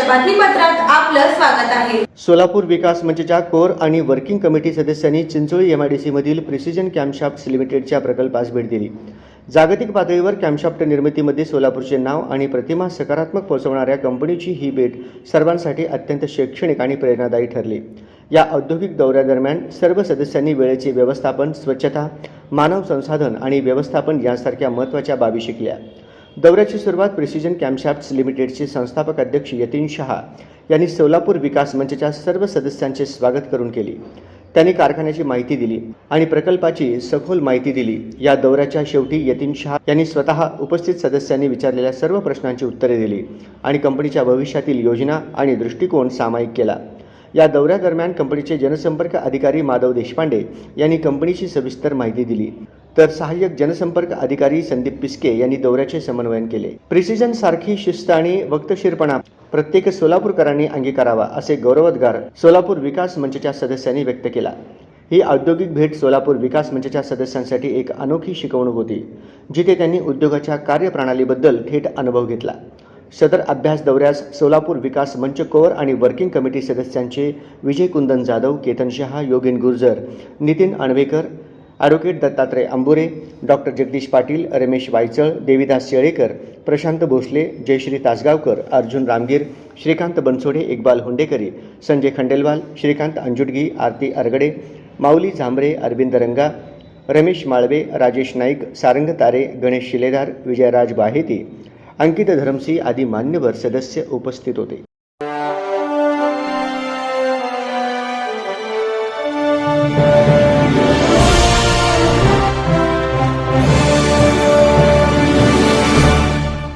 बातमीपत्रात आपलं स्वागत आहे. सोलापूर विकास मंचच्या कोर आणि वर्किंग कमिटी सदस्यांनी चिंचोळी एम आय डी सीमधील प्रिसिजन कॅम्पशाफ्ट्स लिमिटेडच्या प्रकल्पास भेट दिली. जागतिक पातळीवर कॅम्पशाफ्ट निर्मितीमध्ये सोलापूरचे नाव आणि प्रतिमा सकारात्मक पोहोचवणाऱ्या कंपनीची ही भेट सर्वांसाठी अत्यंत शैक्षणिक आणि प्रेरणादायी ठरली. या औद्योगिक दौऱ्यादरम्यान सर्व सदस्यांनी वेळेचे व्यवस्थापन स्वच्छता मानव संसाधन आणि व्यवस्थापन यासारख्या महत्त्वाच्या बाबी शिकल्या. दौऱ्याची सुरुवात प्रिसिजन कॅम्पशाफ्ट्स लिमिटेडचे संस्थापक अध्यक्ष यतीन शहा यांनी सोलापूर विकास मंचच्या सर्व सदस्यांचे स्वागत करून केली. त्यांनी कारखान्याची माहिती दिली आणि प्रकल्पाची सखोल माहिती दिली. या दौऱ्याच्या शेवटी यतीन शहा यांनी स्वतः उपस्थित सदस्यांनी विचारलेल्या सर्व प्रश्नांची उत्तरे दिली आणि कंपनीच्या भविष्यातील योजना आणि दृष्टिकोन सामायिक केला. या दौऱ्यादरम्यान कंपनीचे जनसंपर्क अधिकारी माधव देशपांडे यांनी कंपनीची सविस्तर माहिती दिली. तर सहाय्यक जनसंपर्क अधिकारी संदीप पिस्के यांनी दौऱ्याचे समन्वयन केले. प्रिसिजन सारखी शिस्त आणि वक्तशीरपणा प्रत्येक सोलापूरकरांनी अंगीकारावा असे गौरवोद्गार सोलापूर विकास मंचच्या सदस्यांनी व्यक्त केला. ही औद्योगिक भेट सोलापूर विकास मंचच्या सदस्यांसाठी एक अनोखी शिकवणूक होती जिथे त्यांनी उद्योगाच्या कार्यप्रणालीबद्दल थेट अनुभव घेतला. सदर अभ्यास दौऱ्यास सोलापूर विकास मंच कोर आणि वर्किंग कमिटी सदस्यांचे विजय कुंदन जाधव केतन शहा योगेन गुर्जर नितीन अणवेकर ॲडव्होकेट दत्तात्रय अंबुरे डॉक्टर जगदीश पाटील रमेश वायचळ देविदास शेळेकर प्रशांत भोसले जयश्री तासगावकर अर्जुन रामगीर श्रीकांत बनसोडे इक्बाल हुंडेकरी संजय खंडेलवाल श्रीकांत अंजुटगी आरती अरगडे माऊली झांबरे अरविंद रंगा रमेश माळवे राजेश नाईक सारंग तारे गणेश शिलेदार विजयराज बाहेती अंकित धरमसी आदी मान्यवर सदस्य उपस्थित होते.